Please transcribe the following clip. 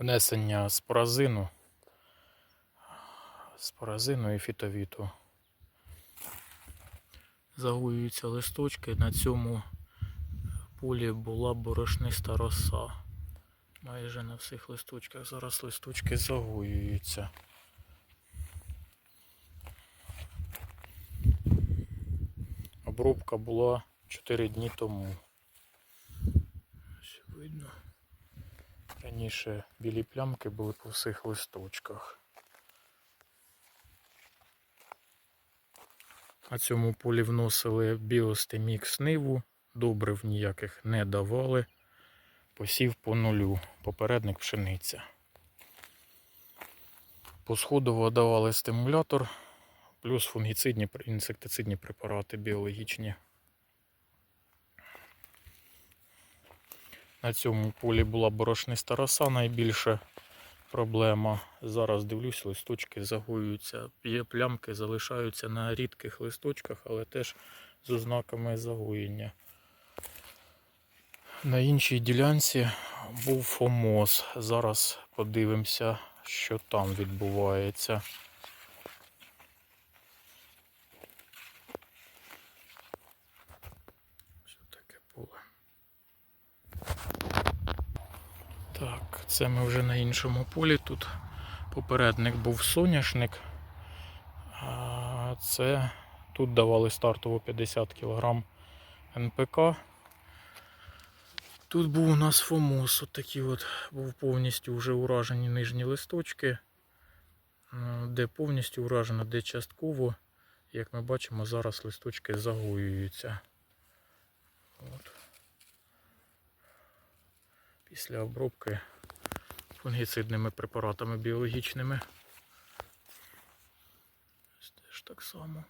внесення споразину, споразину і фітовіту. Загоюються листочки. На цьому полі була борошниста роса. Майже на всіх листочках. Зараз листочки загоюються. Обробка була 4 дні тому. Ось видно. Раніше білі плямки були по всіх листочках. На цьому полі вносили біостемікс ниву, добрив ніяких не давали. Посів по нулю, попередник пшениця. По сходово давали стимулятор, плюс фунгіцидні, інсектицидні препарати біологічні. На цьому полі була борошниста роса найбільша проблема. Зараз дивлюсь, листочки загоюються. Є плямки залишаються на рідких листочках, але теж з ознаками загоєння. На іншій ділянці був фомоз. Зараз подивимося, що там відбувається. Так, це ми вже на іншому полі. Тут попередник був соняшник. А це тут давали стартово 50 кг НПК. Тут був у нас фомос, от такий от був повністю вже уражені нижні листочки, е, де повністю уражено, де частково. Як ми бачимо, зараз листочки загоюються. От. Після обробки фунгіцидними препаратами біологічними. Ось Теж так само.